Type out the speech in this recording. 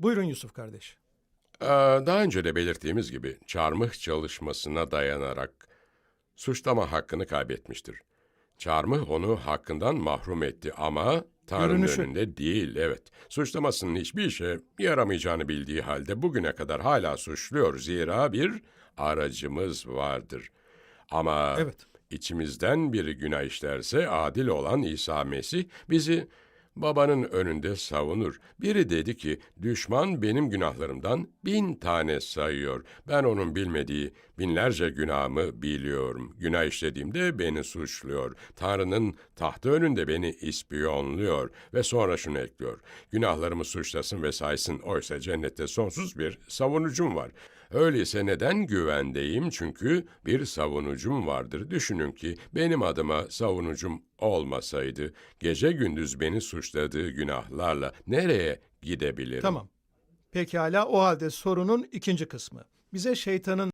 Buyurun Yusuf kardeş. Ee, Daha önce de belirttiğimiz gibi çarmıh çalışmasına dayanarak suçlama hakkını kaybetmiştir. Çarmıh onu hakkından mahrum etti ama Tanrı'nın Görünüşü. önünde değil, evet. Suçlamasının hiçbir işe yaramayacağını bildiği halde bugüne kadar hala suçluyor. Zira bir aracımız vardır. Ama Evet. içimizden biri günah işlerse adil olan İsa Mesih bizi babanın önünde savunur. Biri dedi ki düşman benim günahlarımdan bin tane sayıyor. Ben onun bilmediği binlerce günahımı biliyorum. Günah işlediğimde beni suçluyor. Tanrı'nın tahtı önünde beni ispiyonluyor ve sonra şunu ekliyor. Günahlarımı suçlasın ve saysın. Oysa cennette sonsuz bir savunucum var. Öyleyse neden güvendeyim? Çünkü bir savunucum vardır. Düşünün ki benim adıma savunucum olmasaydı gece gündüz beni suçladığı günahlarla nereye gidebilirim? Tamam. Pekala o halde sorunun ikinci kısmı. Bize şeytanın